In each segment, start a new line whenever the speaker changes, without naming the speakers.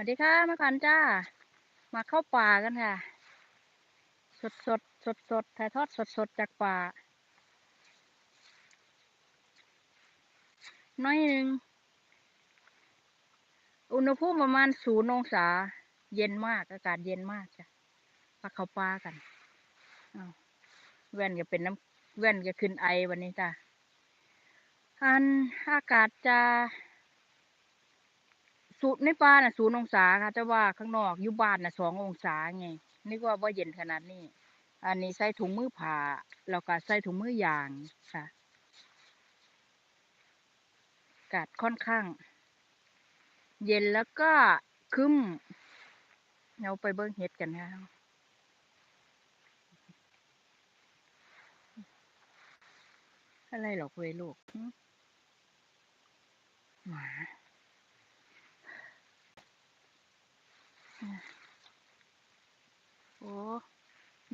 วัสดีค่ะมากันจ้า มาเข้าป่ากันค่ะ สดสดสดสดถ่ายทอดสดสดจากป่า น้อยหนึ่ง อุณหภูมิประมาณศูนย์องศา เย็นมาก อากาศเย็นมากจ้ะมาเข้าป่ากันแว่นก็เป็นน้ำแว่นก็ขึ้นไอวันนี้จ้ะอันอากาศจะ สูในป่าน่ะศูนย์องศาค่ะ แต่ว่าข้างนอกอยู่บ้านน่ะสององศาไงนึกว่าว่าเย็นขนาดนี้ อันนี้ใส่ถุงมือผ้าแล้วก็ใส่ถุงมือยางค่ะอากาศค่อนข้าง เย็นแล้วก็คึ้มเราไปเบิ้งเห็ดกันนะอะไรหรอกเวยลูกหมา โอ้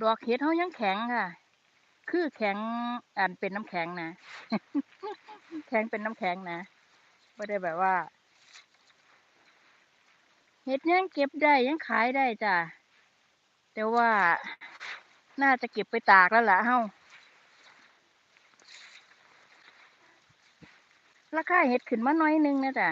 ดอกเห็ดเขายังแข็งค่ะ คือแข็งอันเป็นน้ำแข็งนะ แข็งเป็นน้ำแข็งนะไม่ได้แบบว่า เห็ดยังเก็บได้ยังขายได้จ้ะ แต่ว่าน่าจะเก็บไปตากแล้วล่ะเฮาราคาเห็ดขึ้นมาหน้อยนึงนะจ้ะ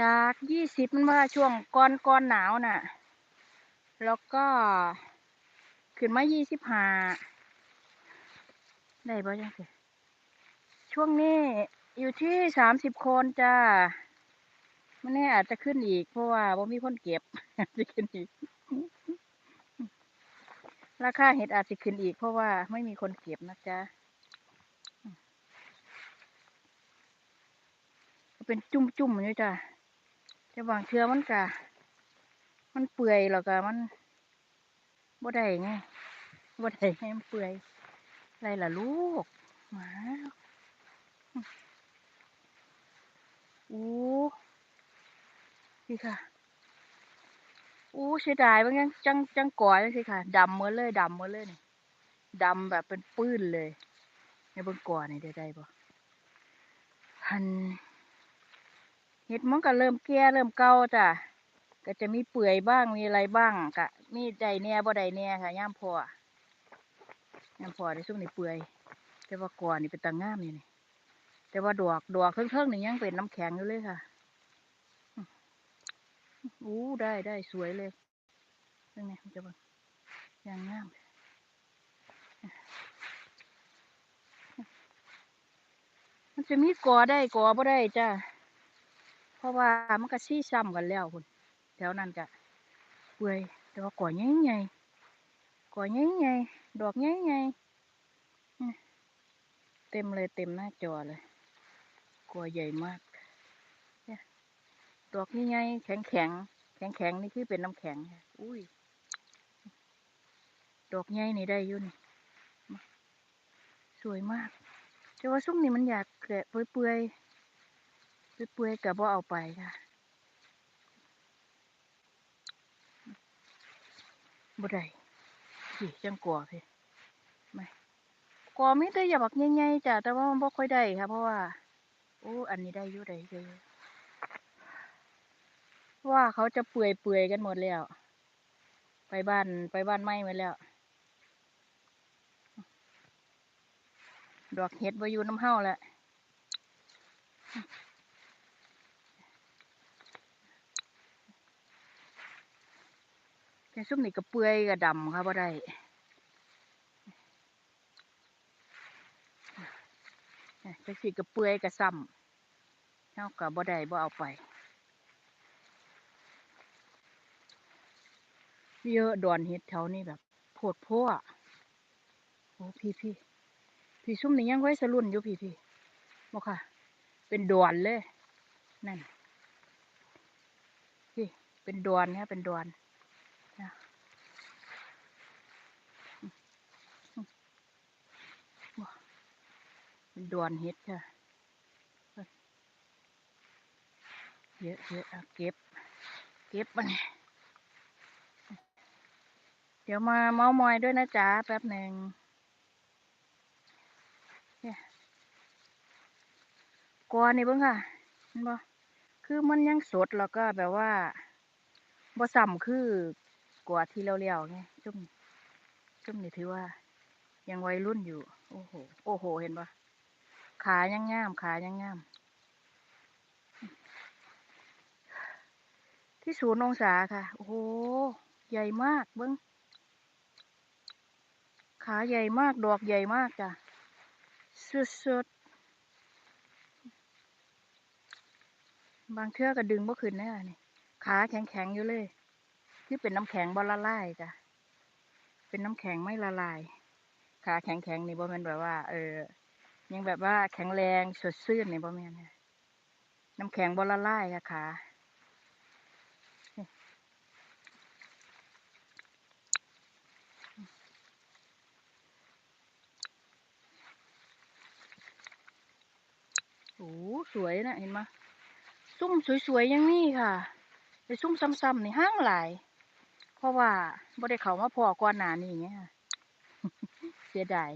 จากยี่สิบมันว่าช่วงก่อนก่อนหนาวน่ะ แล้วก็ขึ้นมายี่สิบห้าได้ป่ะจังสิช่วงนี้อยู่ที่สามสิบคนจ้ามันแน่อาจจะขึ้นอีก เพราะว่าบ่มีคนเก็บจะขึ้นอีก ราคาเห็ดอาจจะขึ้นอีก เพราะว่าไม่มีคนเก็บนะจ๊ะเป็นจุ่มๆอยู่จ้ะ แต่บางเทือมันกะมันเปื่อยแล้วก็มันบ่ได้ไงบ่ได้ไงมันเปื่อยอะไรล่ะลูกหมาอู้นี่ค่ะอู้เสียดายบางยังจังจังก่อยสิค่ะดำหมดเลยดำหมดเลยนี่ดำแบบเป็นปื้นเลยในบนก่อนนี่ได้ได้บ่หัน เห็ดมันก็เริ่มแก่เริ่มเก่าจ้ะก็จะมีเปื่อยบ้างมีอะไรบ้างกะมีใดแหน่บ่ใดแหน่ค่ะย่ามพอย่ามพอในช่วงนี้เปื่อย แต่ว่าก่อนนี่เป็นตางงามนี่นี่แต่ว่าดอกดอกเครื่องๆนี่ยังเป็นน้ำแข็งอยู่เลยค่ะอู้ได้ได้สวยเลยเรื่องนี้จะแบบยังงามมันจะมีกอได้กอบ่ได้จ้ะ เพราะว่ามันก็ซี่ซ้ำกันแล้วคุณแถวนั้นจะเปื่อยแต่ว่าก่อใหญ่ใหญ่ก่อใหญ่ใหญ่ดอกใหญ่ใหญ่เต็มเลยเต็มหน้าจอเลยก่อใหญ่มากดอกนี่ไงแข็งแข็งแข็งแข็งนี่คือเป็นน้ำแข็งค่ะอุ้ยดอกใหญ่นี่ได้อยุ่นสวยมาก แต่ว่าซุ้มนี่มันอยากแกะเปื่อยๆ เปื่อยๆกับบ่าเอาไปค่ะบ่ได้สิจังกลัวพี่ไม่กลัวไมีแต่อย่าบักใหญ่ๆจ้ะแต่ว่ามันบ่ค่อยได้ค่ะเพราะว่าโอ้อันนี้ได้อยู่ได้อยู่ว่าเขาจะเปื่อยเปื่อยกันหมดแล้ว ไปบ้านไปบ้านไม้มาแล้ว ดอกเห็ดบ่อยู่น้ำเฮาแล้ว แกซุ่มนี่ก็เปื่อยก็ดำค่ะบ่ได้จังสิก็เปื่อยก็ซ้ำเฮาก็บ่ได้บ่เอาไปเยอะดอนเห็ดแถวนี้แบบโพดพอะโอ้พี่พี่พี่ซุ่มนี่ยังไว้สรุ่นอยู่พี่พี่บ่ค่ะ เป็นดอนเลย นั่น พี่ เป็นดอนเนี่ยเป็นดอน เป็นดวนเห็ดค่ะเยอะเยอะเอาเก็บ เก็บมันเดี๋ยวดี๋ยวมาเมามอยด้วยนะจ๊ะแป๊บหนึ่งเนี่ยกวนนี่เบิ่งค่ะเห็นบ่คือมันยังสดแล้วก็แบบว่าบ่ซ้ำคือ กว่าที่เราเลี้ยวไงจุ่มจุ่มนี่ถือว่า ยังวัยรุ่นอยู่ โอ้โห โอ้โห เห็นปะขายังงาม ขายังงาม ที่ศูนย์องศาค่ะ โอ้โห ใหญ่มากเบิ้งขาใหญ่มาก ดอกใหญ่มากจ้ะ สุดๆ บางเทือกก็ดึงบ่ขึ้นนะนี่ ขาแข็งๆ อยู่เลย ที่เป็นน้ำแข็งบ่ละลายจ้ะเป็นน้ำแข็งไม่ละลาย ขาแข็งๆนี่บ่แม่นแบบว่า เออ ยังแบบว่าแข็งแรงสดชื่นนี่บ่แม่นค่ะน้ำแข็งบ่ละลายค่ะขาโอ้สวยนะเห็นไหมซุ่มสวยๆอยังนี่ค่ะไปซุ่มซ้ำๆนี่ห้างหลาย เพราะว่าบ่ได้เขามาพอก่อนหนานี้ไงค่ะเสียดาย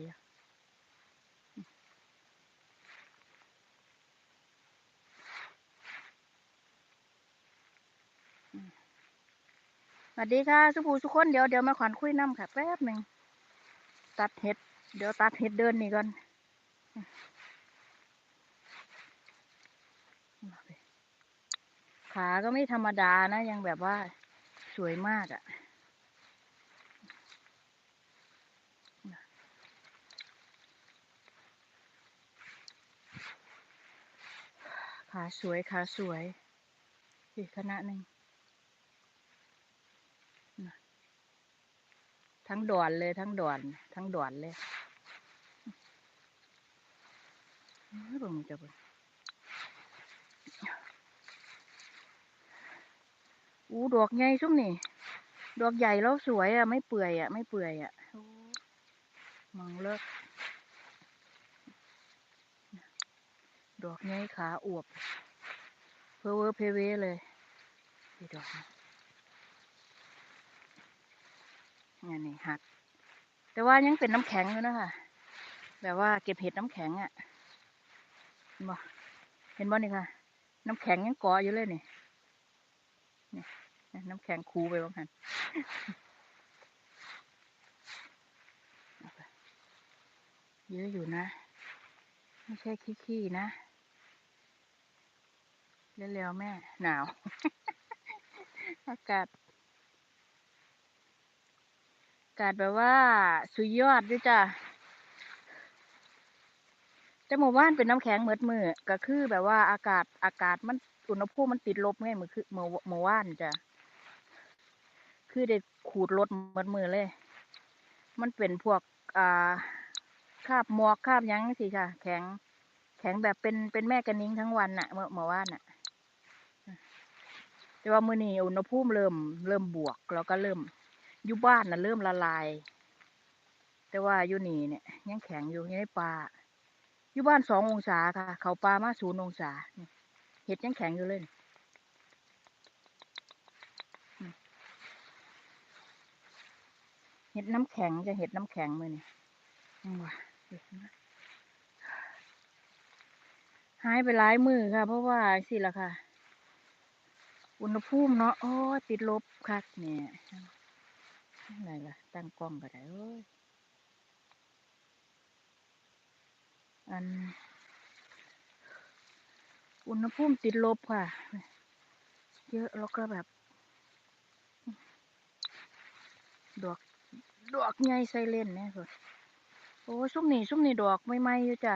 สวัสดีค่ะสุภูทุกคนเดี๋ยวเดี๋ยวมาขวัญคุยน้ำค่ะแป๊บหนึ่งตัดเห็ด เดี๋ยวตัดเห็ดเดินนี่ก่อนขาก็ไม่ธรรมดานะยังแบบว่า สวยมากอะ่ะ ขาสวย ขาสวย อีกคณะหนึ่ง ทั้งดอนเลยทั้งดอน ทั้งดอนเลยเฮ้ยบ่งจะบ่ง อู้ดอกใหญ่ชุ่มนี่ ดอกใหญ่แล้วสวยอะ ไม่เปื่อยอะ ไม่เปื่อยอะมองเลิก ดอกใหญ่ขาอวบ เพอเวอร์เพเวเลยดีดอกนะนี่นี่หัก แต่ว่ายังเป็นน้ำแข็งอยู่นะคะแบบว่าเก็บเห็ดน้ำแข็งอะ เห็นบ่เห็นบ่นี่ค่ะ น้ำแข็งยังเกาะอยู่เลยนี่ น้ำแข็งคูไปบ้างกันเยอะอยู่นะ ไม่ใช่ขี้ๆนะเร็วๆแม่ หนาว อากาศ อากาศแบบว่า สุดยอดด้วยจ้ะแต่หมู่บ้านเป็นน้ำแข็งเหมือดมือก็คือแบบว่าอากาศอากาศมัน อุณหภูมิมันติดลบไงมือคือเมือหมู่บ้านจ้ะคือได้ขูดรถมือมือเลย มันเป็นพวกอ่าคาบหมอกคาบยังสิค่ะ แข็ง แข็งแบบเป็นเป็นแม่กระนิ้งทั้งวันน่ะ เมื่อเมื่อวานน่ะแต่ว่ามือนี้อุณหภูมิเริ่มเริ่มบวก แล้วก็เริ่มอยู่บ้านน่ะเริ่มละลาย แต่ว่าอยู่นี่เนี่ย ยังแข็งอยู่ยังในป่าอยู่บ้านสององศาค่ะ เขาปลามาศูนย์องศาเเห็ดยังแข็งอยู่เลยเห็ดน้ำแข็งจะเห็ดน้ำแข็งมือนี่ว้าหายไปหลายมือค่ะ เพราะว่าสิละค่ะ อุณหภูมิเนาะโอ้ติดลบคักเนี่ยอะไรล่ะ ตั้งกล้องก็ได้เอ้ยอัน อุณหภูมิติดลบค่ะ เยอะแล้วก็แบบ ดอก ดอกใหญ่ไซเลนเนี่ยสุดโอ้ซุ้มนี่ซุ้มนี่ดอกไม่ไหมอยู่จ้ะ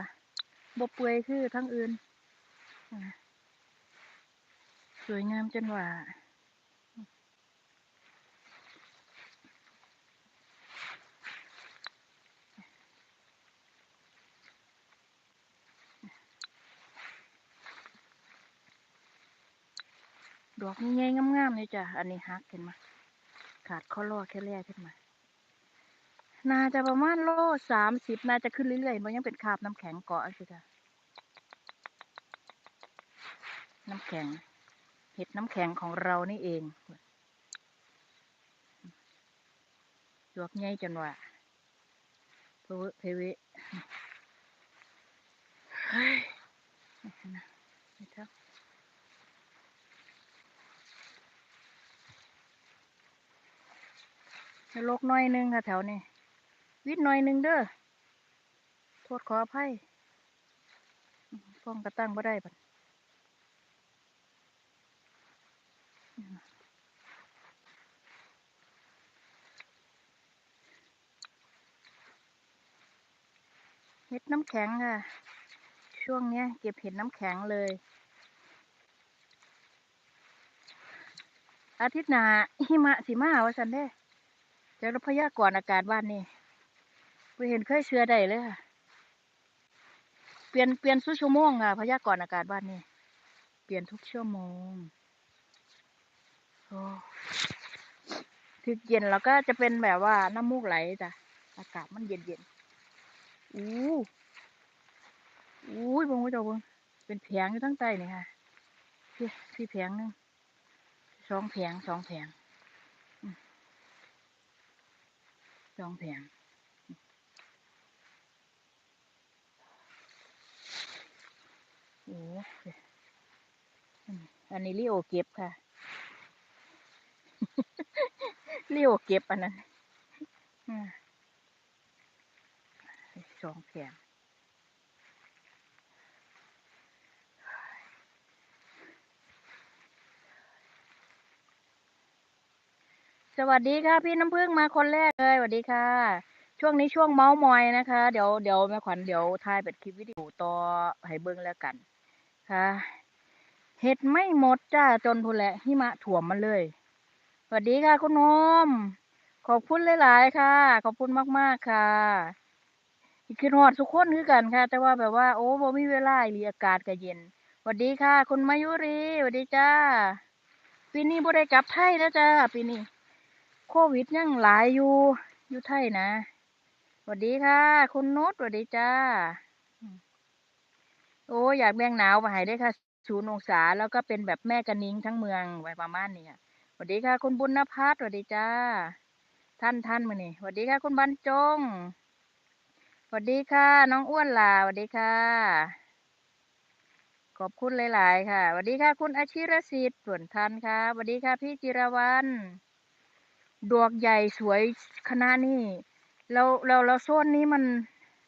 บเปื่อยคือทั้งอื่น สวยงามจนว่า ดอกใหญ่ๆงามๆเลยจ้ะ อันนี้ฮักเห็นไหมขาดข้อล่อแค่แรกขึ้นมา นาจะประมาณโลสามสิบนาจะขึ้นเรื่อยๆมันยังเป็นคาบน้ำแข็งเกาะสิจ้ะน้ำแข็ง เห็ดน้ำแข็งของเรานี่เอง ดอกใหญ่จนว่าเพวเพวเฮ้ยนี่นะนี่เท่ จะลกน้อยนึงค่ะแถวนี้ วิดหน้อยนึงเด้อ โทษขออภัยฟ้องกระตั้งบ่ได้บัดเห็ดน้ำแข็งค่ะ ช่วงนี้เก็บเห็ดน้ำแข็งเลย อาทิตย์หน้าหิมะสิมาว่าสันเด้ จากพยากรณ์อากาศบ้านนี่ไปเห็นเคยเชื่อได้เลยค่ะ เปลี่ยนเปลี่ยนสุชั่วโมงค่ะพยากรณ์อากาศบ้านนี่เปลี่ยนทุกชั่วโมงโอ้ถึกเย็นแล้วก็จะเป็นแบบว่าน้ำมูกไหลจ้ะอากาศมันเย็นเย็นอู้อู้ยบงว่าจ้าเบงเป็นแผงอยู่ทั้งใต้นี่ค่ะพี่พี่แผงหนึงสองแผงสองแผงอืม สองแผงโอ้อืมอันนี้ลิโอเก็บค่ะลิโอเก็บอันนั้นอ่าสองแผง สวัสดีค่ะพี่น้ำพึ่งมาคนแรกเลยสวัสดีค่ะ ช่วงนี้ช่วงเมาส์มอยนะคะ เดี๋ยวเดี๋ยวแม่ขวัญเดี๋ยวถ่ายเป็นคลิปวิดีโอต่อให้เบิ่งแล้วกันค่ะเห็ดไม่หมดจ้าจนพูนแหละหิมะถ่วมมันเลยสวัสดีค่ะคุณนมขอบคุณหลาย ๆ ค่ะ ขอบคุณมาก ๆ ค่ะคือหอดทุกคนคือกันค่ะ แต่ว่าแบบว่า โอ้บ่มีเวลาอีหลีอากาศก็เย็นสวัสดีค่ะ คุณมายุรีสวัสดีจ้าปีนี้บ่ได้กลับไทยนะจ้าปีนี้ โควิดยังหลายอยู่อยู่ไทยนะสวัสดีค่ะ คุณนุชสวัสดีจ้า โอ้อยากแบ่งหนาวมาให้ได้ค่ะศูนย์องศาแล้วก็เป็นแบบแม่กระนิ้งทั้งเมืองไว้ประมาณนี้ค่ะสวัสดีค่ะ คุณบุญนภัสสวัสดีจ้า ท่านท่านมานี่สวัสดีค่ะ คุณบรรจงสวัสดีค่ะ น้องอ้วนลาสวัสดีค่ะ ขอบคุณหลาย ๆ ค่ะสวัสดีค่ะ คุณอาชิรสิทธิ์ส่วนทันค่ะสวัสดีค่ะ พี่จิรวรรณ ดอกใหญ่สวยคณะนี่เราเราเราโซนนี้มัน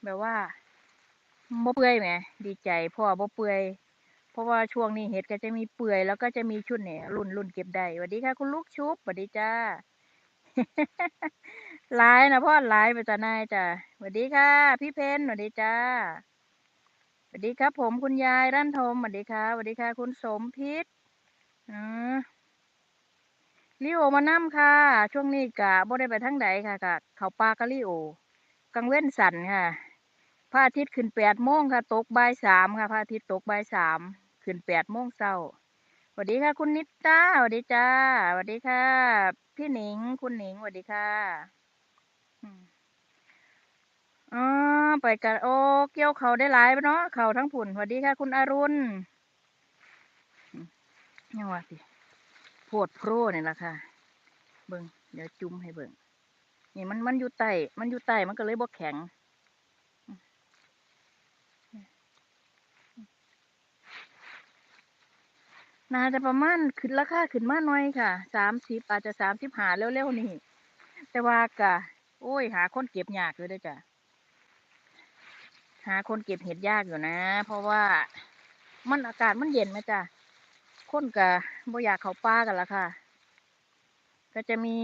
แบบว่าบ่เปื่อยไหมดีใจพ่อบ่เปื่อยเพราะว่าช่วงนี้เห็ดก็จะมีเปื่อยแล้วก็จะมีชุดเนี่ยรุ่นรุ่นเก็บได้สวัสดีค่ะ คุณลูกชุบสวัสดีจ้าหลายนะพ่อหลายไปจ้านายจ้าสวัสดีค่ะ พี่เพนสวัสดีจ้าสวัสดีครับ ผมคุณยายด้านทมสวัสดีค่ะสวัสดีค่ะ คุณสมพิษอือ ลิโอมานํค่ะ ช่วงนี้กะบ่ได้ไปทางใดค่ะกะเขาป่ากะลิโอกลางเว้นสันค่ะพระอาทิตย์ขึ้นแปดโมงค่ะ ตกบ่ายสามค่ะพระอาทิตย์ตกบ่ายสามขึ้นแปดโมงเช้าสวัสดีค่ะ คุณนิตตาสวัสดีจ้าสวัสดีค่ะ พี่หนิง คุณหนิงสวัสดีค่ะอืมอ๋อไปกันโอ้เกี่ยวเขาได้หลายเนาะเขาทั้งผุนสวัสดีค่ะ คุณอรุณยังว่าสิ พดโพรเนี่แหละค่ะเบิ่งเดี๋ยวจุ่มให้เบิ่งนี่มันมันอยู่ใต้มันอยู่ใต้มันก็เลยบ่แข็งน่าจะประมาณขึ้นราคาขึ้นมาหน่อยค่ะสามสิบอาจจะสามสิบหาเร็วๆนี่ แต่ว่ากะ โอ้ย หาคนเก็บยากอยู่เด้วยจ้ะหาคนเก็บเห็ดยากอยู่นะ เพราะว่ามันอากาศมันเย็นไหมจ้ะ คนกะบ่อยากเขาป่ากันละค่ะ ก็จะมี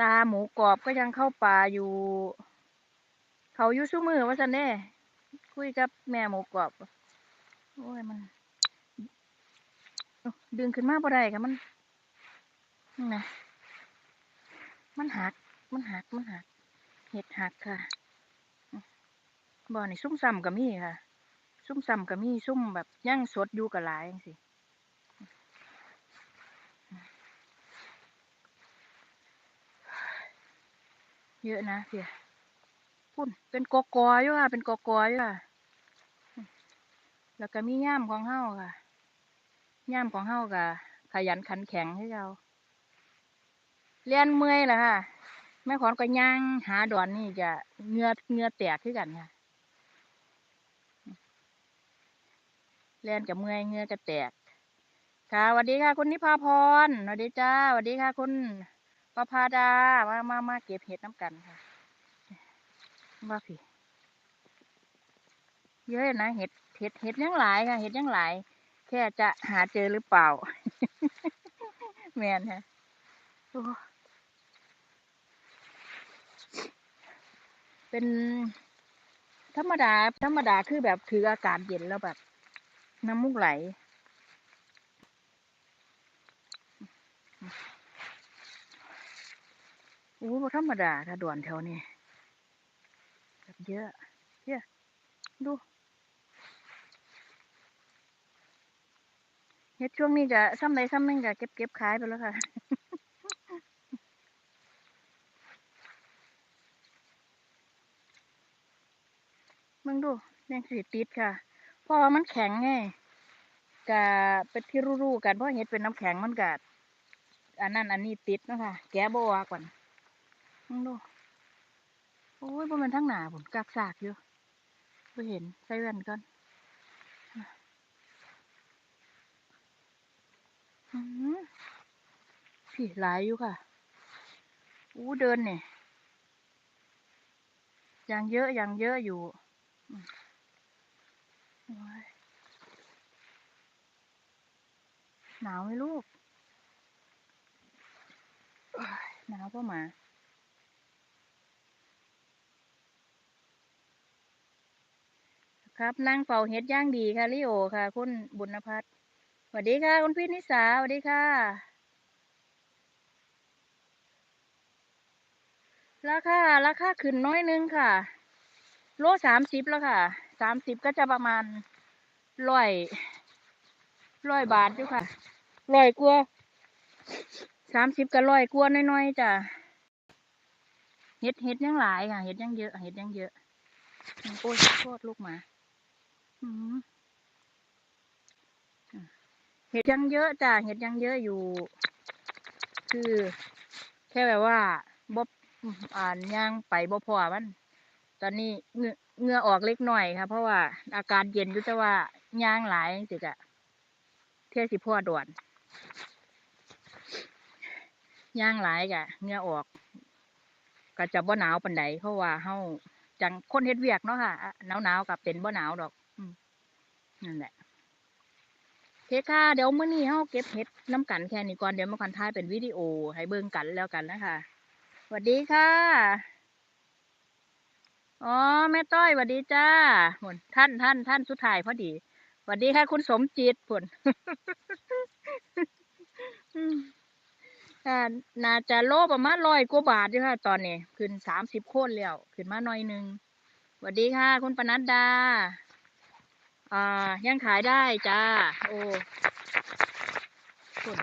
ตาหมูกรอบก็ยังเข้าป่าอยู่ เขาอยู่ซุ้มือว่าซันเน่คุยกับแม่หมูกรอบโอ้ยมัน ดึงขึ้นมาบ่ได้ค่ะมันนะมันหัก มันหัก มันหัก เห็ดหักค่ะ บ่อนี่ซุ่มซ้ำก็มีค่ะ ซุ่มซ้ำก็มีซุ่มแบบย่างสดอยู่กับหลายจังสิเยอะนะเพี่ยพุ่นเป็นกอกออยู่ค่ะเป็นกอกออยู่ค่ะแล้วก็มีย่ามของเฮาค่ะย่ามของเฮาก็ขยันขันแข็งให้เราเรียนเมื่อยแหละค่ะแม่ขอนก็ย่างหาดอนนี่จะเงือเงือแตกขึ้นกันค่ะ เล่นกับเมื่อยเงือจะแตก ค่ะสวัสดีค่ะ คุณนิพาพรสวัสดีจ้าสวัสดีค่ะ คุณประภาดามามามาเก็บเห็ดน้ำกันค่ะว่าพี่เยอะนะเห็ดเห็ดเห็ดยังหลายค่ะ เห็ดยังหลาย แค่จะหาเจอหรือเปล่า แมนค่ะเป็นธรรมดา ธรรมดาคือแบบถืออากาศเย็นแล้วแบบ น้ำมูกไหลโอ้บ่ธรรมดา ถ้าด่วนแถวนี้แบบเยอะเยอะดูเฮ็ดช่วงนี้จะซ้ำใดซ้ำนึงก็เก็บเก็บขายไปแล้วค่ะ มึงดูยังสิติดค่ะ เพราะว่ามันแข็งไงกะเป็นที่รู้ๆกันเพราะเฮ็ดเป็นน้ำแข็งมันกะอันนั้นอันนี้ติดนะคะแกะบ่ออกก่อนมึงดูโอ้ยบ่มันทั้งหนาผมกากสากอยู่บ่เห็นใส่แว่นก่อนอื้มพี่หลายอยู่ค่ะ อู้เดินเนี่ยยังเยอะยังเยอะอยู่ หนาวไหมลูก หนาวพ่อหมาครับนั่งเป่าเฮ็ดย่างดีค่ะลิโอค่ะ คุณบุญพัฒน์สวัสดีค่ะ คุณพี่นิสาสวัสดีค่ะ ราคา ราคาขึ้นน้อยนึงค่ะ โลสามสิบแล้วค่ะ สามสิบก็จะประมาณร้อยร้อยบาทอยู่ค่ะร้อยกว่าสามสิบก็ร้อยกว่าน้อยๆจ้ะเฮ็ดเฮ็ดยังหลายค่ะเฮ็ดยังเยอะเฮ็ดยังเยอะโอ้ยโทษลูกหมาอืมเห็ดยังเยอะจ้ะเห็ดยังเยอะอยู่ คือ แค่แบบว่าบ่อ่านย่างไปบ่พอมัน ตอนนี้เหงื่อ เหงื่อออกเล็กหน่อยค่ะเพราะว่าอากาศเย็นอยู่แต่ว่าย่างหลายจังซี่ะเที่ยสิพ่อด่วนย่างหลายกะเหงื่อออก ก็จะบ่หนาวปานใดเพราะว่าเฮาจังคนเฮ็ดเวียกเนาะค่ะหนาวหนาวๆกับเป็นบ่หนาวดอกนั่นแหละเคค่ะเดี๋ยวเมื้อนี้เฮาเก็บเห็ดน้ำกันแค่นี้ก่อนเดี๋ยวมาคันท้ายเป็นวิดีโอให้เบิ่งกันแล้วกันนะคะสวัสดีค่ะ อ๋อแม่ต้อยสวัสดีจ้าผลท่านท่านท่านสุดท้ายพอดีสวัสดีค่ะ คุณสมจิตผลอ่าน่าจะโลประมาณร้อยกว่าบาทอยู่ค่ะ ตอนนี้ ขึ้นสามสิบโคนแล้ว ขึ้นมาหน่อยหนึงสวัสดีค่ะ คุณปนัดดา อ่า ยังขายได้จ้า โอ้คุณ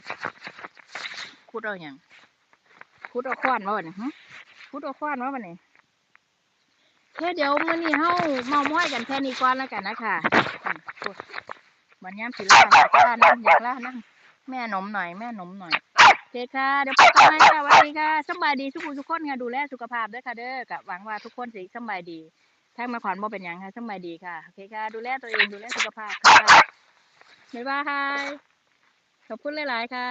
คุดเอาอย่างคุดเอาค้อนมาบ่เนี่ยหึคุดเอาค้อนมาบ่เนี่ แค่เดี๋ยวมื้อนี้เฮาเมาม้อยกันแค่นี้ก่อนแล้วกันนะคะ่ะมันย้ำสิล่าอยากล่านั่งอยากล่านั่งแม่หนมหน่อยแม่หนมหน่อยโอเคค่ะเดี๋ยวพบกันใหม่ค่ะสวัสดีค่ะสบายดีทุกผู้ทุกคนค่ะดูแลสุขภาพด้วยค่ะเด้อกับหวังว่าทุกคนสิสบายดีทางมาขอนบ่เป็นยังค่ะสบายดีค่ะโอเคค่ะ ดูแลตัวเองดูแลสุขภาพค่ะบ๊ายบายขอบคุณหลาย ๆ ค่ะ